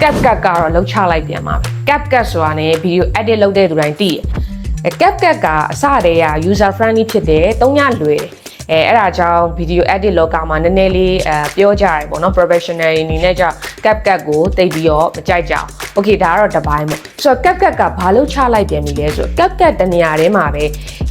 CapCut ကတော့လောက်ချလိုက်ပြန်ပါပဲ CapCut ဆိုတာね video edit လုပ်တဲ့သူတိုင်းသိတယ်အဲ CapCut ကအစတည်းက user friendly ဖြစ်တယ်သုံးရလွယ်တယ် အဲအဲ့ဒါကြောင့် video edit လောကမှာနည်းနည်းလေးအဲပြောကြရတယ်ပေါ့နော် professional အနေနဲ့ကြောင့် CapCut ကိုတိတ်ပြီးတော့မကြိုက်ကြအောင် okay ဒါကတော့တစ်ပိုင်းပေါ့ဆိုတော့ CapCut ကဘာလို့ချလိုက်ပြန်ပြီလဲဆိုတော့ CapCut တနေရာထဲမှာပဲ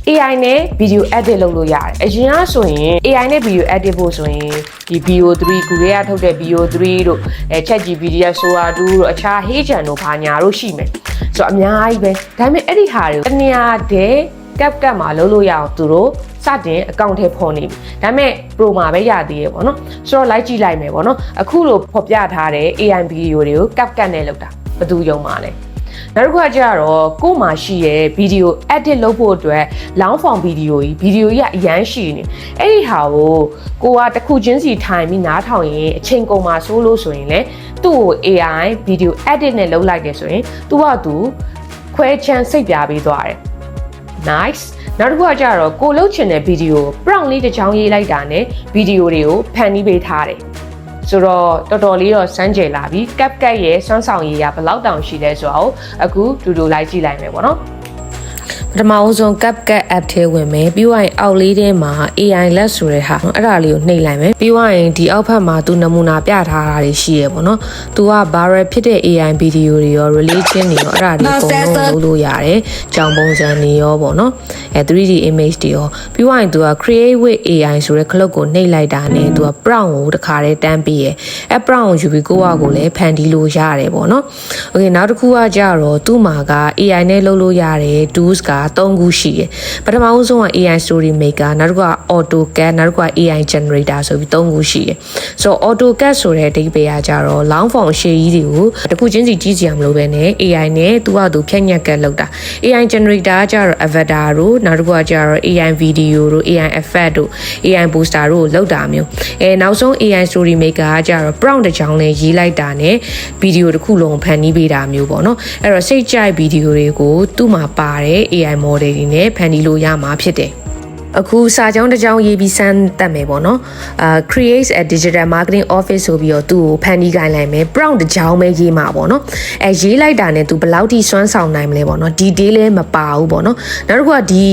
AI နဲ့ video edit လုပ်လို့ရတယ်အရင်ကဆိုရင် AI နဲ့ video edit ဖို့ဆိုရင်ဒီ VO3 ခုရေကထုတ်တဲ့ VO3 တို့အဲ ChatGPT ရဲ့ Sora 2တို့အခြား Hey-chan တို့ဘာညာတို့ရှိမယ်ဆိုတော့အများကြီးပဲဒါပေမဲ့အဲ့ဒီဟာတွေကိုတနေရာတည်း CapCut မှာလုပ်လို့ရအောင်သူတို့ စတင်အကောင့်ထဲပေါ်နေပြီဒါပေမဲ့ Pro မှာပဲရသေးရပေါ့နော်ဆိုတော့လိုက်ကြည့်လိုက်မယ်ပေါ့နော်အခုလိုဖော်ပြထားတဲ့ AI video တွေကို CapCut နဲ့လုပ်တာဘယ်သူယုံပါလဲနောက်တစ်ခုကကျတော့ကို့မှာရှိရဲ့ဗီဒီယို edit လုပ်ဖို့အတွက် long form ဗီဒီယိုကြီးဗီဒီယိုကြီးကအရန်ရှိနေအဲ့ဒီဟာကိုကိုကတစ်ခုချင်းစီထိုင်ပြီးနားထောင်ရင်အချိန်ကုန်မှာစိုးလို့ဆိုရင်လေသူ့ကို AI ဗီဒီယို edit နဲ့လုပ်လိုက်တယ်ဆိုရင်သူကသူခွဲချမ်းစိတ်ပြပေးသွားတယ် nice နောက်တစ်ခုကကြတော့ကိုလှုပ်ချင်တဲ့ဗီဒီယို prompt လေးတစ်ချောင်းရေးလိုက်တာနဲ့ဗီဒီယိုတွေကိုဖန်တီးပေးထားတယ်ဆိုတော့တော်တော်လေးတော့စမ်းကြယ်လာပြီ CapCut ရဲ့စွမ်းဆောင်ရည်ကဘယ်လောက်တောင်ရှိလဲဆိုတော့အခုတူတူလိုက်ကြည့်လိုက်မယ်ပေါ့နော် ပထမအဆုံး CapCut app ထဲဝင်မယ်ပြီးရင်အောက်လေးထဲမှာ AI လက်ဆိုတဲ့ဟာအဲ့ဒါလေးကိုနှိပ်လိုက်မယ်ပြီးရင်ဒီအောက်ဖက်မှာသူနမူနာပြထားတာတွေရှိရပေါ့နော်သူက viral ဖြစ်တဲ့ AI ဗီဒီယိုတွေရော relation တွေရောအဲ့ဒါတွေအကုန်လုံးလုပ်လို့ရတယ်ကြောင်ပုံစံတွေရောပေါ့နော်အဲ 3D image တွေရောပြီးရင်သူက create with AI ဆိုတဲ့ခလုတ်ကိုနှိပ်လိုက်တာနဲ့သူက prompt ကိုတခါတည်းတန်းပြီးရအဲ prompt ကိုယူပြီးကိုယ့်အကိုလည်းဖန်တီးလို့ရတယ်ပေါ့နော် okay နောက်တစ်ခုကကြတော့သူ့မှာက AI နဲ့လုပ်လို့ရတယ် tools က3ခုရှိတယ်ပထမဦးဆုံးက AI story maker နောက်တစ်ခုက AutoCAD နောက်တစ်ခုက AI generator ဆိုပြီး3ခုရှိတယ်ဆိုတော့ AutoCAD ဆိုတဲ့အဓိပ္ပာယ်ကကြတော့ long form ရှေ့ကြီးတွေကိုတစ်ခုချင်းစီကြီးစီအောင်မလို့ပဲနဲ့ AI နဲ့သူကသူဖြတ်ညက်ကတ်လောက်တာ AI generator ကကြတော့ avatar တို့နောက်တစ်ခုကကြတော့ AI video တို့ AI effect တို့ AI booster တို့ကိုလောက်တာမျိုးအဲနောက်ဆုံး AI story maker ကကြတော့ prompt တစ်ချောင်းနဲ့ရေးလိုက်တာနဲ့ဗီဒီယိုတစ်ခုလုံးဖန်တီးပေးတာမျိုးပေါ့နော်အဲ့တော့စိတ်ကြိုက်ဗီဒီယိုတွေကိုသူ့မှာပါတဲ့ AI model တွေနဲ့ဖန်တီးလို့ရမှာဖြစ်တယ် အခုစာကြောင်းတစ်ကြောင်းရေးပြီးစမ်းတက်မယ်ပေါ့နော်အာ create a digital marketing office ဆိုပြီးတော့သူ့ကိုဖန်တီးခိုင်းလိုက်မယ် prompt တစ်ကြောင်းပဲရေးမှာပေါ့နော်အဲရေးလိုက်တာနဲ့သူဘယ်လောက်ထိစွမ်းဆောင်နိုင်မလဲပေါ့နော် detail လည်းမပါဘူးပေါ့နော်နောက်တစ်ခုကဒီ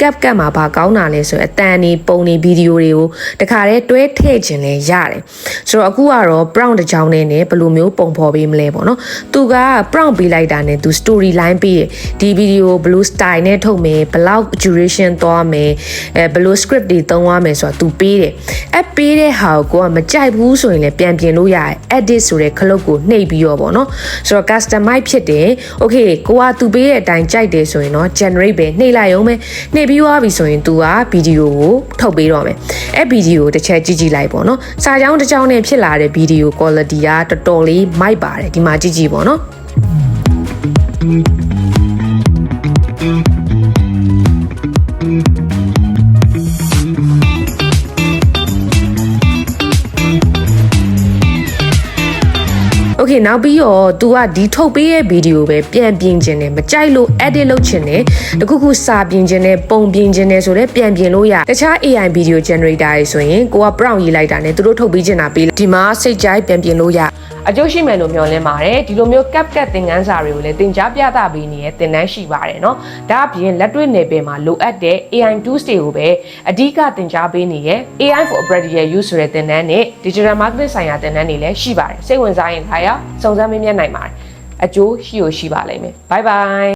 cap cap မှာဘာကောင်းတာလဲဆိုရင်အတန်နေပုံနေဗီဒီယိုတွေကိုတခါတည်းတွဲထည့်ခြင်းလဲရတယ်ဆိုတော့အခုကတော့ prompt တစ်ကြောင်းနဲ့ဘယ်လိုမျိုးပုံဖော်ပေးမလဲပေါ့နော်သူက prompt ပေးလိုက်တာနဲ့သူ story line ပေးရဒီဗီဒီယိုဘယ်လို style နဲ့ထုတ်မယ်ဘယ်လောက် duration သွားမယ်အဲဘယ်လို script တွေသုံးရမယ်ဆိုတာ तू ပေးတယ်အပေးတဲ့ဟာကိုကိုကမကြိုက်ဘူးဆိုရင်လည်းပြန်ပြင်လို့ရတယ် edit ဆိုတဲ့ခလုတ်ကိုနှိပ်ပြီးတော့ပေါ့နော်ဆိုတော့ customize ဖြစ်တယ် okay ကိုက तू ပေးတဲ့အတိုင်းကြိုက်တယ်ဆိုရင်တော့ generate ပဲနှိပ်လိုက်အောင်ပဲနှိပ်ပြီးသွားပြီဆိုရင် तू ကဗီဒီယိုကိုထုတ်ပေးတော့မယ်အဲ့ဗီဒီယိုကိုတစ်ချက်ကြည့်ကြည့်လိုက်ပေါ့နော်စာကြောင်းတစ်ကြောင်းနဲ့ဖြစ်လာတဲ့ဗီဒီယို quality ကတော်တော်လေးမိုက်ပါတယ်ဒီမှာကြည့်ကြည့်ပေါ့နော် okay နောက်ပြီးတော့ तू ကဒီထုတ်ပေးရဲ့ဗီဒီယိုပဲပြန်ပြင်ခြင်းနဲ့မကြိုက်လို့ edit လုပ်ခြင်းနဲ့တခုခုစာပြင်ခြင်းနဲ့ပုံပြင်ခြင်းနဲ့ဆိုတော့ပြန်ပြင်လို့ရတခြား AI video generator တွေဆိုရင်ကိုက prompt ရေးလိုက်တာနဲ့သူတို့ထုတ်ပေးခြင်းတာပေးဒီမှာစိတ်ကြိုက်ပြန်ပြင်လို့ရ အကျိုးရှိမယ်လို့မျှော်လင့်ပါတယ်ဒီလိုမျိုး CapCut သင်ခန်းစာတွေကိုလည်းသင်ကြားပြသပေးနေတဲ့သင်တန်းရှိပါတယ်เนาะဒါအပြင်လက်တွေ့နယ်ပယ်မှာလိုအပ်တဲ့ AI tools တွေကိုပဲအဓိကသင်ကြားပေးနေတဲ့ AI for Operator Use ဆိုတဲ့သင်တန်းနဲ့ Digital Marketing ဆိုင်ရာသင်တန်းတွေလည်းရှိပါတယ်စိတ်ဝင်စားရင်ခါရစုံစမ်းမေးမြန်းနိုင်ပါတယ်အကျိုးရှိ ੋ ရှိပါလိမ့်မယ် bye bye